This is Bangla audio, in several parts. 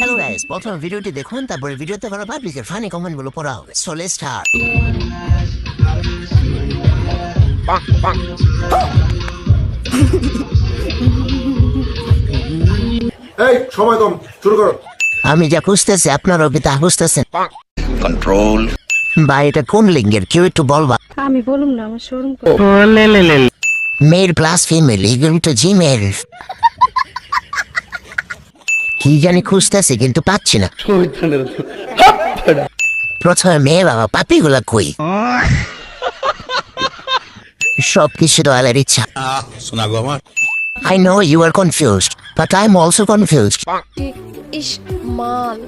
হ্যালো গাইস প্রথম ভিডিওটি দেখুন তারপরে ভিডিওতে করা পাবলিকের ফানি কমেন্টগুলো পড়া হবে সো লেটস স্টার্ট এই সময় কম শুরু করো। আমি যা খুঁজতেছি আপনারাও কি তা খুঁজতেছেন। কন্ট্রোল বা এটা কোন লিঙ্গের কেউ একটু বলবা? আমি বলুম না আমার শোরুম করে। Male plus female equal to Gmail কি জানি খুঁজতেছি কিন্তু পাচ্ছি না। প্রথমে মেয়ে বাবা পাপি গুলা কই? সব কিছু দয়ালের ইচ্ছা। শোনা গো আমার I know you are confused, but I'm also confused. ইস মাল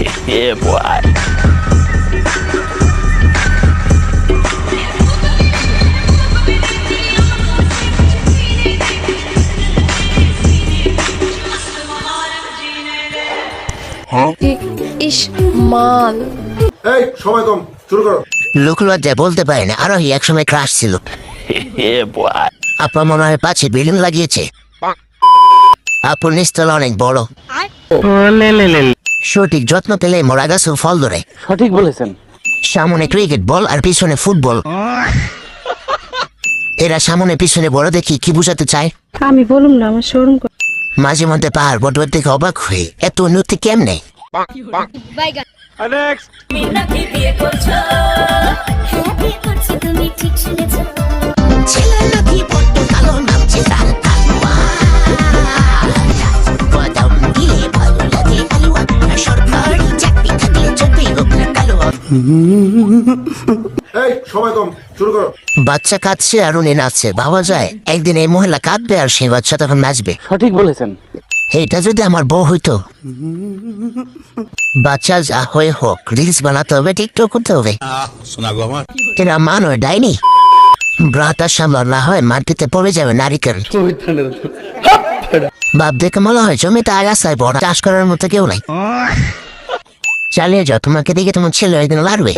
ই- ইস মাল এই সময় কম শুরু করো। লোক লজ্জায় বলতে পারে না আরোহী একসময় ক্রাশ ছিল। আপনার মনে হয় পাচ্ছে বিল্ডিং লাগিয়েছে। আপনার নিস্তল অনেক বড়। সঠিক যত্ন পেলে মরা গাছেও ফল ধরে। সঠিক বলেছেন। সামনে ক্রিকেট বল আর পিছনে ফুটবল এরা সামনে পিছনে বড় দেখি কি বুঝাতে চায়? আমি বলুন না আমার শোরুম মাঝে মধ্যে পাহাড় বটুয়ার থেকে অবাক হয়ে এত উন্নতি কেমনে নাকি এই সময় কম শুরু করো। বাচ্চা কাঁদছে আর উনি নাচছে ভাবা যায়। একদিন এই মহিলা কাঁদবে আর সেই বাচ্চা তখন নাচবে। সঠিক বলেছেন। এটা যদি আমার বউ হইতো। বাচ্চা যা হয়ে হোক রিলস বানাতে হবে টিকটক করতে হবে। আমার এরা মানয় ডাইনি। ব্রাটা সামলা না হয় মাটিতে পড়ে যাবে নারিকেল। বাপ দেখে মনে হয় জমিতে আগাছায় বড় চাষ করার মতো কেউ নাই। চালিয়ে যাও তোমাকে দেখে তোমার ছেলে একদিন লাড়বে।